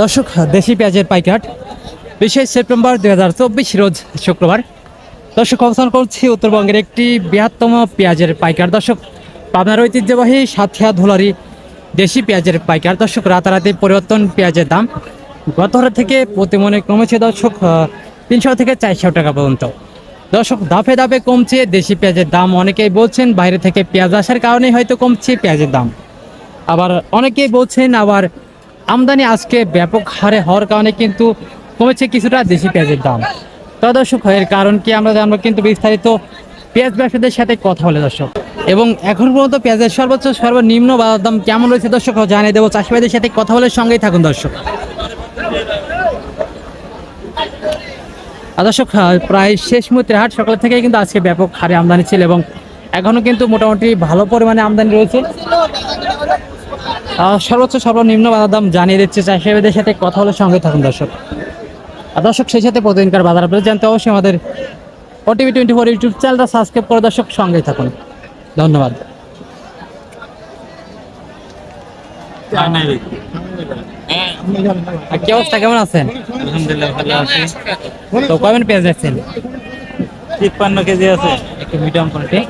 দর্শক, দেশি পেঁয়াজের পাইকাট, বিশেষ সেপ্টেম্বর দুই হাজার চব্বিশ রোজ শুক্রবার। দর্শক, অবস্থান করছি উত্তরবঙ্গের একটি বৃহত্তম পেঁয়াজের পাইকার। দর্শক, পাবনার ঐতিহ্যবাহী সাথিয়া ধুলারি দেশি পেঁয়াজের পাইকার। দর্শক, রাতারাতি পরিবর্তন পেঁয়াজের দাম গত থেকে প্রতি মনে কমেছে দর্শক তিনশো থেকে চারশো টাকা পর্যন্ত। দর্শক দাফে দাফে কমছে দেশি পেঁয়াজের দাম। অনেকেই বলছেন বাইরে থেকে পেঁয়াজ আসার কারণে হয়তো কমছে পেঁয়াজের দাম। আবার অনেকেই বলছেন আবার আমদানি আজকে ব্যাপক হারে হওয়ার কারণে কিন্তু কমেছে কিছুটা দেশি পেঁয়াজের দাম। তো দর্শক, এর কারণ কি আমরা জানব কিন্তু বিস্তারিত পেঁয়াজ ব্যবসায়ীদের সাথে কথা বলে দর্শক। এবং এখন পর্যন্ত পেঁয়াজের সর্বোচ্চ সর্বনিম্ন বাজার দাম কেমন রয়েছে দর্শক জানিয়ে দেবো। চাষিবাদের সাথে কথা বলে সঙ্গেই থাকুন দর্শক। দর্শক প্রায় শেষ মুহূর্তের হাট সকাল থেকে কিন্তু আজকে ব্যাপক হারে আমদানি ছিল এবং এখনও কিন্তু মোটামুটি ভালো পরিমাণে আমদানি রয়েছে। সর্বোচ্চ সর্বনিম্ন বাজার দাম জানিয়ে দিচ্ছে চাষিবাদের সাথে কথা বলে সঙ্গে থাকুন দর্শক। আর দর্শক সেই সাথে প্রতিদিনকার বাজার আপডেট জানতে অবশ্যই আমাদের ওটিভি টোয়েন্টি ফোর ইউটিউব চ্যানেলটা সাবস্ক্রাইব করে দর্শক সঙ্গে থাকুন। ধন্যবাদ। কি অবস্থা? কেমন আছেন? আলহামদুলিল্লাহ ভালো আছি তো কয়জন পেঁয়াজ যাচ্ছেন তিপ্পান্ন কেজি আছে। একটু মিডিয়াম কোয়ালিটি।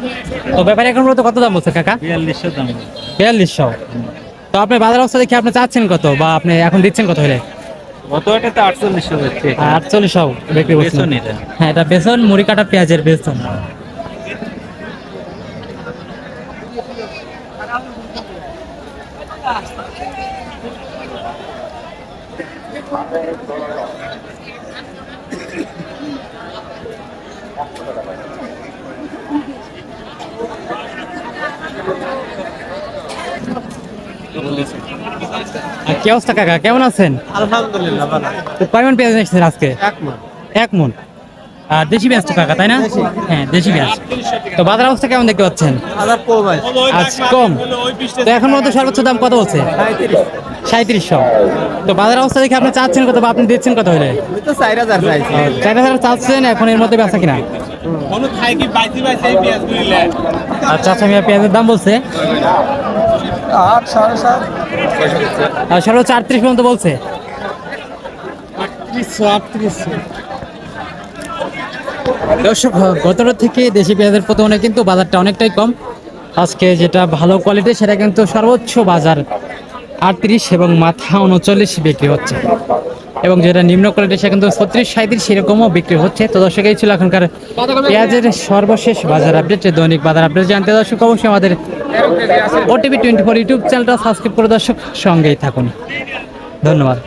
তো ব্যাপারে এখন কত দাম বলছে কাকা? বিয়াল্লিশশো দাম। বিয়াল্লিশশো। তো আপনি বাজার অবস্থা দেখে আপনি চাচ্ছেন কত বা আপনি এখন দিচ্ছেন কত হলে? গত তো আটচল্লিশশো যাচ্ছে আটচল্লিশশো বিক্রি করছেন। বেসন হ্যাঁ এটা বেসন মুড়ি কাটা পেঁয়াজের বেসন। কি অবস্থা কাকা? কেমন আছেন? আলহামদুলিল্লাহ ভালো। তো কয়মন পেঁয়াজ নিয়েছেন আজকে? এক মন। আর দেশি পেঁয়াজ তো কাকা তাই না? হ্যাঁ দেশি পেঁয়াজ। তো বাজার অবস্থা কেমন দেখতে পাচ্ছেন? আজ কম। তো এখন মতো সর্বোচ্চ দাম কত বলছে? সাঁত্রিশশো তো বাজার অবস্থা দেখে আপনি চাচ্ছেন কত বা আপনি দিচ্ছেন কত হলে? চার হাজার চার হাজার চাচ্ছেন এখন এর মধ্যে বেচা কিনা? আচ্ছা আচ্ছা আমি পেঁয়াজের দাম বলছে? আট সাড়ে সাত। সর্বোচ্চ আটত্রিশ পর্যন্ত বলছে। দর্শক গতটা থেকে দেশি পেঁয়াজের প্রতিমনে কিন্তু বাজারটা অনেকটাই কম। আজকে যেটা ভালো কোয়ালিটি সেটা কিন্তু সর্বোচ্চ বাজার আটত্রিশ এবং মাথা উনচল্লিশ বিক্রি হচ্ছে। এবং যেটা নিম্ন কোয়ালিটি সেটা কিন্তু ছত্রিশ সাঁত্রিশ এরকমও বিক্রি হচ্ছে। তো দর্শক এই ছিল এখনকার পেঁয়াজের সর্বশেষ বাজার আপডেট দৈনিক বাজার আপডেট জানতে দর্শক অবশ্যই আমাদের ওটিভি টোয়েন্টি ফোর ইউটিউব চ্যানেলটা সাবস্ক্রাইব করে দর্শক সঙ্গেই থাকুন। ধন্যবাদ।